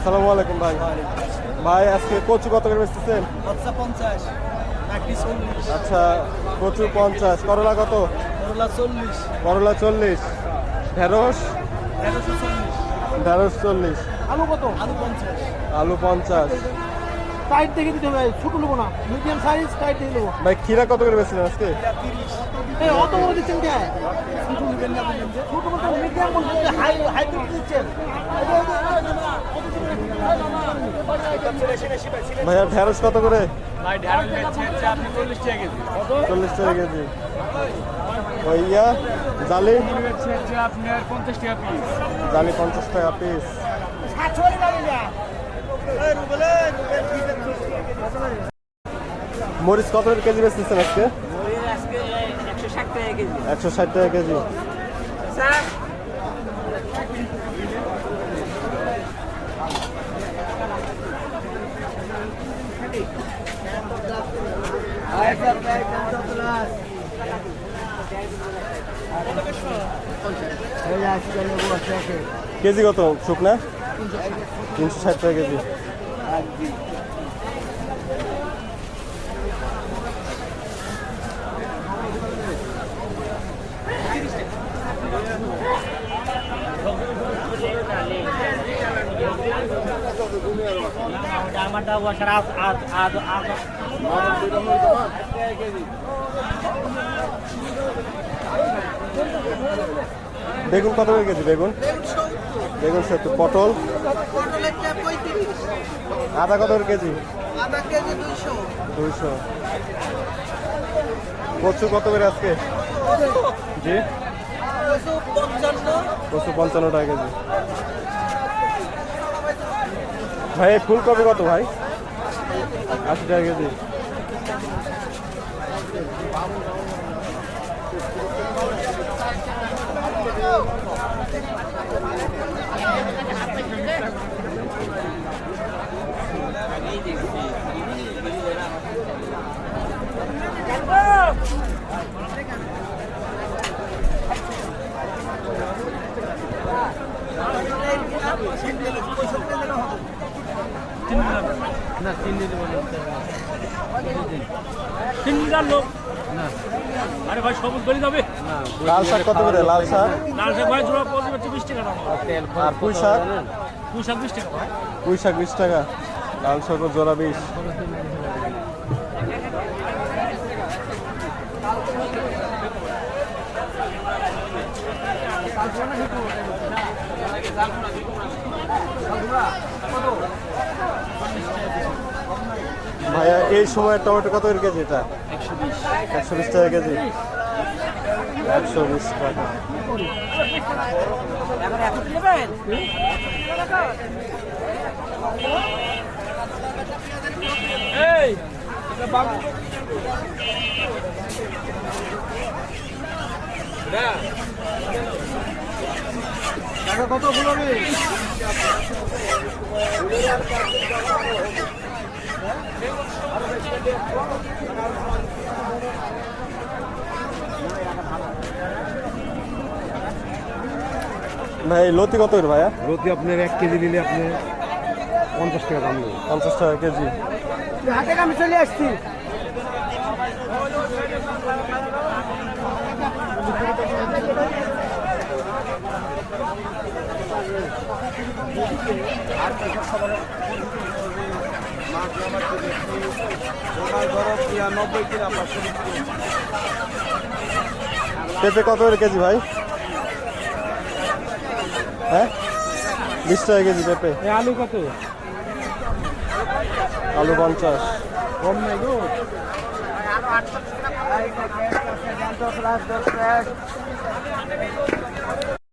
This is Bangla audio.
আসসালামু আলাইকুম ভাই। ভাই আজকে কচু কত করে বেচতেছেন? পঞ্চাশ। আচ্ছা কচু পঞ্চাশ। করলা কত? করলা চল্লিশ। করলা চল্লিশ। ঢেঁড়স? ঢেঁড়স চল্লিশ। আলু কত? আলু পঞ্চাশ। আলু পঞ্চাশ। টাইট দেখে দিতে হবে ছোট নেব না। মিডিয়াম সাইজ টাইট দিয়ে দেবো ভাই খিরা কত করে বেচছিলেন আজকে? অত বড় দিচ্ছেন কে? ছোট মিডিয়াম বলছেন যে হাই দিচ্ছেন। ভাইয়া ঢেঁড়স কত করে? ভাই ঢ্যাঁড়স বেচছে হচ্ছে আপনি চল্লিশ টাকা কেজি। চল্লিশ টাকা কেজি। ওই জালি? বেচছে হচ্ছে আপনার পঞ্চাশ টাকা পিস জালি পঞ্চাশ টাকা পিস মরিচ কত করে কেজি বেচতেছেন আজকে একশো ষাট টাকা কেজি। একশো ষাট টাকা কেজি। স্যার কেজি কত? শুকনা? তিনশো ষাট টাকা কেজি। বেগুন কত করে কেজি বেগুন? বেগুন সত্তর পটল? আদা কত করে কেজি? দুইশো। কচু কত করে আজকে? জি? কচু পঞ্চান্ন। টাকা কেজি। ভাই ফুলকপি কত ভাই? আশি টাকা কেজি। তিন হাজার লোক? আরে ভাই সবুজ গলি যাবে লাল শাক কত করে? লাল শাক? লাল শাক ভাই জোড়া পড়বে হচ্ছে বিশ টাকা আর পুঁই শাক? দুই শাক বিশ টাকা পুঁই শাক বিশ টাকা লাল শাক জোড়া বিশ। ভাইয়া এই সময় টমেটো কত কেজি এটা? একশো বিশ টাকা কেজি। একশো বিশ টাকা। কত ফুলবে ভাই লতি কত করে ভাইয়া? লতি আপনার এক কেজি নিলে আপনি পঞ্চাশ টাকা দাম নেবে। পঞ্চাশ টাকা কেজি। হাতে আমি চলে আসছি। পাঁচশো পেঁপে কত করে কেজি ভাই? হ্যাঁ? বিশ টাকা কেজি পেঁপে। আলু কত? আলু পঞ্চাশ। কম নাই গো।